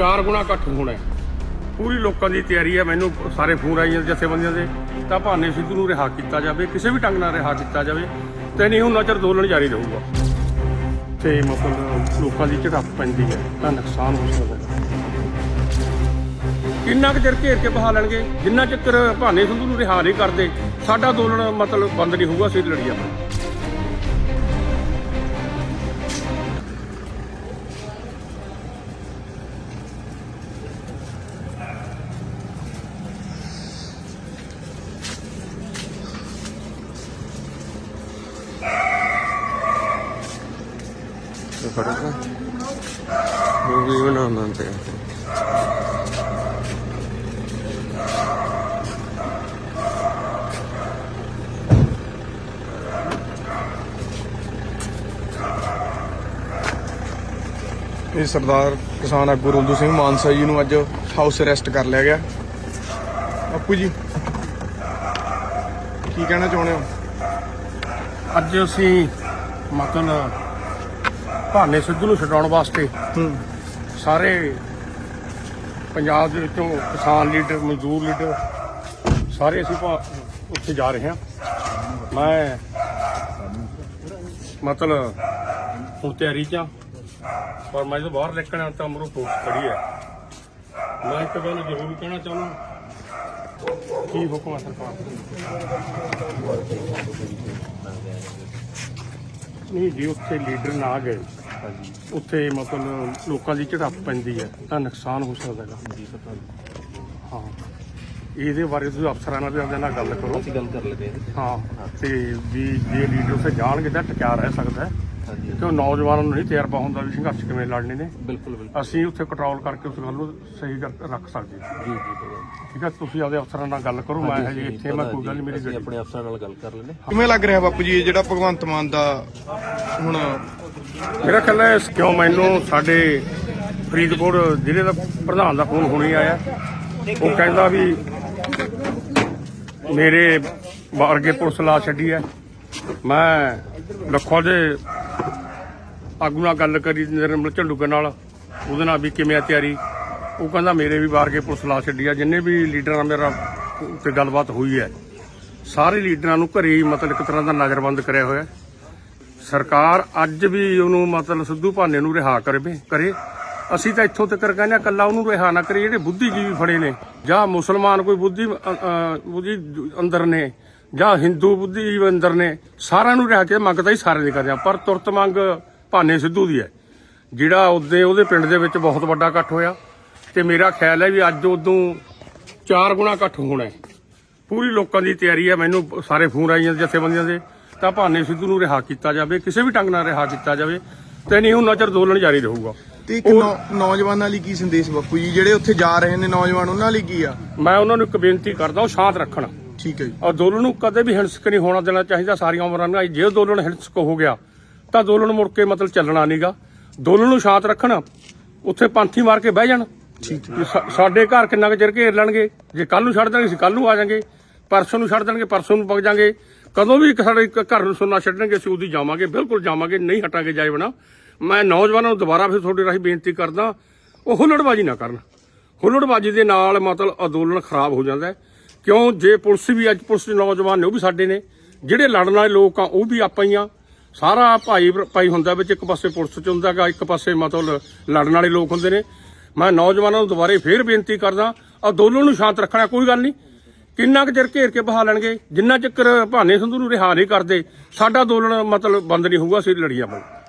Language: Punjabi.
ਚਾਰ ਗੁਣਾ ਇਕੱਠ ਹੋਣਾ ਹੈ। ਪੂਰੀ ਲੋਕਾਂ ਦੀ ਤਿਆਰੀ ਹੈ। ਮੈਨੂੰ ਸਾਰੇ ਫੋਨ ਆਈ ਜਾਂਦੇ ਜਥੇਬੰਦੀਆਂ ਦੇ। ਤਾਂ ਭਾਨੇ ਸਿੱਧੂ ਨੂੰ ਰਿਹਾ ਕੀਤਾ ਜਾਵੇ, ਕਿਸੇ ਵੀ ਢੰਗ ਨਾਲ ਰਿਹਾ ਕੀਤਾ ਜਾਵੇ, ਤੇ ਨਹੀਂ ਹੁਣ ਨਜ਼ਰ ਦੋਲਣ ਜਾਰੀ ਰਹੂਗਾ। ਤੇ ਮਤਲਬ ਲੋਕਾਂ ਦੀ ਝੜਪ ਪੈਂਦੀ ਹੈ, ਤਾਂ ਨੁਕਸਾਨ ਹੋ ਸਕਦਾ ਕਿੰਨਾ ਕੁ ਚਿਰ ਘੇਰ ਕੇ ਬਹਾ ਲੈਣਗੇ? ਜਿੰਨਾ ਚਿਰ ਭਾਨੇ ਸਿੱਧੂ ਨੂੰ ਰਿਹਾ ਨਹੀਂ ਕਰਦੇ, ਸਾਡਾ ਦੋਲਣ ਮਤਲਬ ਬੰਦ ਨਹੀਂ ਹੋਊਗਾ ਅਸੀਂ ਲੜੀ ਜਾਵਾਂਗੇ ਫੜੂਗਾ ਮੂਵੀ ਬਣਾਉਂਦਾ ਤੇ ਇਹ ਸਰਦਾਰ ਕਿਸਾਨ ਆਗੂ ਰੁੰਦੂ ਸਿੰਘ ਮਾਨਸਾ ਜੀ ਨੂੰ ਅੱਜ ਹਾਊਸ ਅਰੈਸਟ ਕਰ ਲਿਆ ਗਿਆ। ਆਪੂ ਜੀ, ਕੀ ਕਹਿਣਾ ਚਾਹੁੰਦੇ ਹੋ? ਅੱਜ ਅਸੀਂ ਮਤਲਬ ਭਾਨੇ ਸਿੱਧੂ ਨੂੰ ਛਡਾਉਣ ਵਾਸਤੇ ਹੂੰ। ਸਾਰੇ ਪੰਜਾਬ ਦੇ ਵਿੱਚੋਂ ਕਿਸਾਨ ਲੀਡਰ ਮਜ਼ਦੂਰ ਲੀਡਰ ਸਾਰੇ ਅਸੀਂ ਉੱਥੇ ਜਾ ਰਹੇ ਹਾਂ। ਮੈਂ ਮਤਲਬ ਹੁਣ ਤਿਆਰੀ 'ਚ ਪਰ ਮੈਂ ਜਦੋਂ ਬਾਹਰ ਨਿਕਲਣਾ ਤਾਂ ਮਰੋ ਪੋਸਟ ਖੜੀ ਹੈ। ਮੈਂ ਇੱਕ ਗੱਲ ਜ਼ਰੂਰ ਕਹਿਣਾ ਚਾਹੁੰਦਾ ਕੀ ਹੁਕਮ ਹੈ ਸਰਕਾਰ ਨਹੀਂ ਜੀ ਉੱਥੇ ਲੀਡਰ ਨਾ ਗਏ। ਉੱਥੇ ਮਤਲਬ ਲੋਕਾਂ ਦੀ ਝੜਪ ਪੈਂਦੀ ਹੈ ਤਾਂ ਨੁਕਸਾਨ ਹੋ ਸਕਦਾ ਹੈਗਾ। ਹਾਂ। ਇਹਦੇ ਬਾਰੇ ਤੁਸੀਂ ਅਫਸਰਾਂ ਨਾਲ ਵੀ ਆਪਦੇ ਨਾਲ ਗੱਲ ਕਰੋ। ਅਸੀਂ ਗੱਲ ਕਰ ਲਗੇ ਹਾਂ ਤੇ। ਵੀ ਜੇ ਲੀਡਰ ਉੱਥੇ ਜਾਣਗੇ ਤਾਂ ਟਕਿਆ ਰਹਿ ਸਕਦਾ ਹੈ। ਹਾਂਜੀ। ਕਿਉਂ ਨੌਜਵਾਨਾਂ ਨੂੰ ਨਹੀਂ ਤਜਰਬਾ ਹੁੰਦਾ ਵੀ ਸੰਘਰਸ਼ ਕਿਵੇਂ ਲੜਨੇ ਨੇ? ਬਿਲਕੁਲ ਬਿਲਕੁਲ। ਅਸੀਂ ਉੱਥੇ ਕੰਟਰੋਲ ਕਰਕੇ ਉਸ ਗੱਲ ਨੂੰ ਸਹੀ ਕਰ- ਰੱਖ ਸਕਦੇ ਹਾਂ। ਜੀ ਜੀ। ਠੀਕ ਹੈ ਤੁਸੀਂ ਆਪਦੇ ਅਫਸਰਾਂ ਨਾਲ ਗੱਲ ਕਰੋ ਮੈਂ ਹਜੇ ਇੱਥੇ ਮੈਂ ਕੋਈ ਗੱਲ ਨਹੀਂ ਮੇਰੀ ਅਸੀਂ ਗੱਡੀ ਆਪਣੇ ਅਫਸਰਾਂ ਨਾਲ ਗੱਲ ਕਰ ਲੈਨੇ ਕਿਵੇਂ ਲੱਗ ਰਿਹਾ ਬਾਪੂ ਜੀ ਇਹ ਜਿਹੜਾ ਭਗਵੰਤ ਮਾਨ ਦਾ ਹੁਣ ਮੇਰਾ ਖਿਆਲ ਹੈ ਕਿਉਂ ਮੈਨੂੰ ਸਾਡੇ ਫਰੀਦਕੋਟ ਜ਼ਿਲ੍ਹੇ ਦਾ ਪ੍ਰਧਾਨ ਦਾ ਫੋਨ ਹੁਣੀ ਆਇਆ। ਉਹ ਕਹਿੰਦਾ ਵੀ ਮੇਰੇ ਵਰਗੇ ਪੁਲਿਸ ਲਾ ਛੱਡੀ ਹੈ। ਮੈਂ ਲੱਖੋਂ ਦੇ ਆਗੂ ਨਾਲ ਗੱਲ ਕਰੀ ਨਿਰਮਲ ਝੰਡੂਕੇ ਨਾਲ, ਉਹਦੇ ਨਾਲ ਵੀ ਕਿਵੇਂ ਆ ਤਿਆਰੀ? ਉਹ ਕਹਿੰਦਾ ਮੇਰੇ ਵੀ ਵਰਗੇ ਪੁਲਿਸ ਲਾ ਛੱਡੀ ਆ, ਜਿੰਨੇ ਵੀ ਲੀਡਰਾਂ ਨਾਲ ਮੇਰਾ ਤੇ ਗੱਲਬਾਤ ਹੋਈ ਹੈ, ਸਾਰੇ ਲੀਡਰਾਂ ਨੂੰ ਘਰੇ ਹੀ ਮਤਲਬ ਇੱਕ ਤਰ੍ਹਾਂ ਦਾ ਨਜ਼ਰਬੰਦ ਕਰਿਆ ਹੋਇਆ। ਸਰਕਾਰ ਅੱਜ ਵੀ ਉਹਨੂੰ ਮਤਲਬ ਸਿੱਧੂ ਭਾਨੇ ਨੂੰ ਰਿਹਾ ਕਰਵੇ ਕਰੇ। ਅਸੀਂ ਤਾਂ ਇੱਥੋਂ ਤੱਕ ਕਹਿੰਦੇ ਹਾਂ ਕੱਲਾ ਉਹਨੂੰ ਰਿਹਾ ਨਾ ਕਰੇ, ਜਿਹੜੇ ਬੁੱਧੀਜੀਵੀ ਫੜੇ ਨੇ, ਜਾਂ ਮੁਸਲਮਾਨ ਕੋਈ ਬੁੱਧੀ ਬੁੱਧੀ ਅੰਦਰ ਨੇ, ਜਾਂ ਹਿੰਦੂ ਬੁੱਧੀਜੀਵੀ ਅੰਦਰ ਨੇ, ਸਾਰਿਆਂ ਨੂੰ ਰਿਹਾ ਕੇ ਮੰਗਦਾ ਹੀ ਸਾਰੇ ਦੀ ਕਰਦੇ ਆ, ਪਰ ਤੁਰਤ ਮੰਗ ਭਾਨੇ ਸਿੱਧੂ ਦੀ ਹੈ। ਜਿਹੜਾ ਉਹਦੇ ਉਹਦੇ ਪਿੰਡ ਦੇ ਵਿੱਚ ਬਹੁਤ ਵੱਡਾ ਇਕੱਠ ਹੋਇਆ। ਤੇ ਮੇਰਾ ਖਿਆਲ ਹੈ ਵੀ ਅੱਜ ਉਦੋਂ ਚਾਰ ਗੁਣਾ ਇਕੱਠ ਹੋਣਾ ਹੈ। ਪੂਰੀ ਲੋਕਾਂ ਦੀ ਤਿਆਰੀ ਹੈ। ਮੈਨੂੰ ਸਾਰੇ ਫੋਨ ਆਈ ਜਾਂਦੇ ਜਥੇਬੰਦੀਆਂ ਦੇ। ਤਾਂ ਭਾਨੇ ਸਿੱਧੂ ਨੂੰ ਰਿਹਾ ਕੀਤਾ ਜਾਵੇ। ਕਿਸੇ ਵੀ ਢੰਗ ਨਾਲ ਰਿਹਾ ਕੀਤਾ ਜਾਵੇ। ਤੇ ਨਹੀਂ ਹੁਣ ਨਜ਼ਰ ਦੋਲਣ ਜਾਰੀ ਰਹੂਗਾ। ਤੇ ਇੱਕ ਨੌ- ਨੌਜਵਾਨਾਂ ਲਈ ਕੀ ਸੰਦੇਸ਼ ਬਾਪੂ ਜੀ? ਜਿਹੜੇ ਉੱਥੇ ਜਾ ਰਹੇ ਨੇ ਨੌਜਵਾਨ ਉਹਨਾਂ ਲਈ ਕੀ ਆ? ਮੈਂ ਉਹਨਾਂ ਨੂੰ ਇੱਕ ਬੇਨਤੀ ਕਰਦਾ ਉਹ ਸ਼ਾਂਤ ਰੱਖਣ। ਠੀਕ ਹੈ ਜੀ। ਔਰ ਦੋਲਣ ਨੂੰ ਕਦੇ ਵੀ ਹਿੰਸਕ ਨਹੀਂ ਹੋਣਾ ਦੇਣਾ ਚਾਹੀਦਾ। ਸਾਰੀਆਂ ਉਮਰਾਂ ਨਾਲ ਜੇ ਦੋਲਣ ਹਿੰਸਕ ਹੋ ਗਿਆ ਤਾਂ ਦੋਲਣ ਮੁੜ ਕੇ ਮਤਲਬ ਚੱਲਣਾ ਨਹੀਂਗਾ ਦੋਲਣ ਨੂੰ ਸ਼ਾਂਤ ਰੱਖਣ ਉੱਥੇ ਪੰਥੀ ਮਾਰ ਕੇ ਬਹਿ ਜਾਣ। ਸਾਡੇ ਘਰ ਕਿੰਨਾ ਕੁ ਚਿਰ ਘੇਰ ਲੈਣਗੇ? ਜੇ ਕੱਲ ਨੂੰ ਛੱਡ ਦੇਣਗੇ ਅਸੀਂ ਕੱਲ ਨੂੰ ਆ ਜਾਾਂਗੇ। ਪਰਸੋਂ ਨੂੰ ਛੱਡ ਦੇਣਗੇ ਪਰਸੋਂ ਨੂੰ ਪਕ ਜਾਾਂਗੇ। ਕਦੋਂ ਵੀ ਇੱਕ ਸਾਡੇ ਘਰ ਨੂੰ ਸੁਣਨਾ ਛੱਡਣਗੇ ਅਸੀਂ ਉਹਦੀ ਜਾਵਾਂਗੇ ਬਿਲਕੁਲ ਜਾਵਾਂਗੇ ਨਹੀਂ ਹਟਾਂਗੇ ਜਾਏ ਬਣਾ। ਮੈਂ ਨੌਜਵਾਨਾਂ ਨੂੰ ਦੁਬਾਰਾ ਫਿਰ ਤੁਹਾਡੇ ਰਾਹੀਂ ਬੇਨਤੀ ਕਰਦਾ ਉਹ ਹੁੱਲੜਬਾਜੀ ਨਾ ਕਰਨ। ਹੁੱਲੜਬਾਜੀ ਦੇ ਨਾਲ ਮਤਲਬ ਅੰਦੋਲਨ ਖਰਾਬ ਹੋ ਜਾਂਦਾ ਕਿਉਂ? ਜੇ ਪੁਲਿਸ ਵੀ ਅੱਜ ਪੁਲਿਸ ਦੇ ਨੌਜਵਾਨ ਨੇ ਉਹ ਵੀ ਸਾਡੇ ਨੇ। ਜਿਹੜੇ ਲੜਨ ਵਾਲੇ ਲੋਕ ਆ ਉਹ ਵੀ ਆਪਾਂ ਹੀ ਆ। ਸਾਰਾ ਭਾਈ ਭਾਈ ਹੁੰਦਾ ਵਿੱਚ ਇੱਕ ਪਾਸੇ ਪੁਲਿਸ ਚ ਹੁੰਦਾਗਾ ਇੱਕ ਪਾਸੇ ਮਤਲਬ ਲੜਨ ਵਾਲੇ ਲੋਕ ਹੁੰਦੇ ਨੇ। ਮੈਂ ਨੌਜਵਾਨਾਂ ਨੂੰ ਦੁਬਾਰੇ ਫੇਰ ਬੇਨਤੀ ਕਰਦਾ ਅੰਦੋਲਨ ਨੂੰ ਸ਼ਾਂਤ ਰੱਖਣਾ ਕੋਈ ਗੱਲ ਨਹੀਂ। ਕਿੰਨਾ ਕੁ ਚਿਰ ਘੇਰ ਕੇ ਬਹਾ ਲੈਣਗੇ? ਜਿੰਨਾ ਚਿਰ ਭਾਨੇ ਸੰਧੂ ਨੂੰ ਰਿਹਾ ਨਹੀਂ ਕਰਦੇ, ਸਾਡਾ ਅੰਦੋਲਨ ਮਤਲਬ ਬੰਦ ਨਹੀਂ ਹੋਊਗਾ, ਅਸੀਂ ਲੜੀ ਜਾਵਾਂਗੇ